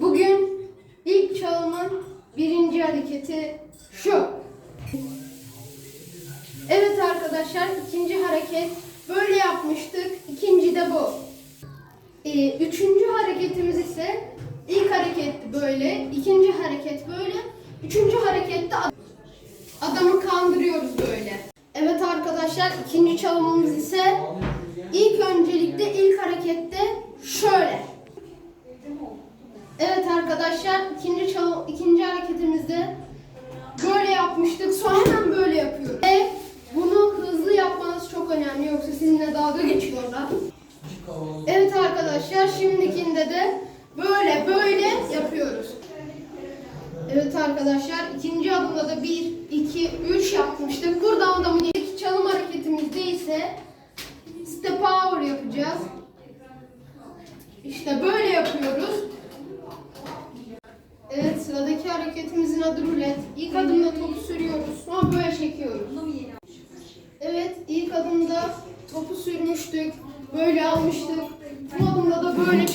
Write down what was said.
Bugün ilk çalımın birinci hareketi şu. Evet arkadaşlar ikinci hareket böyle yapmıştık. İkinci de bu. Ee, üçüncü hareketimiz ise ilk hareket böyle, ikinci hareket böyle, üçüncü harekette ad- adamı kandırıyoruz böyle. Evet arkadaşlar ikinci çalımımız ise ilk öncelikle ilk harekette şöyle. Evet arkadaşlar ikinci çalım, ikinci hareketimizde böyle yapmıştık. Sonra hemen böyle yapıyoruz. Ve bunu hızlı yapmanız çok önemli yoksa sizinle dalga geçiyorlar. Evet arkadaşlar şimdikinde de böyle böyle yapıyoruz. Evet arkadaşlar ikinci adımda da 1, 2, 3 yapmıştık. Buradan da ilk çalım hareketimizde ise step power yapacağız. İşte böyle yapıyoruz. Evet sıradaki hareketimizin adı rulet. İlk adımda topu sürüyoruz. Sonra böyle çekiyoruz. Evet ilk adımda topu sürmüştük. Böyle almıştık. Bu adımda da böyle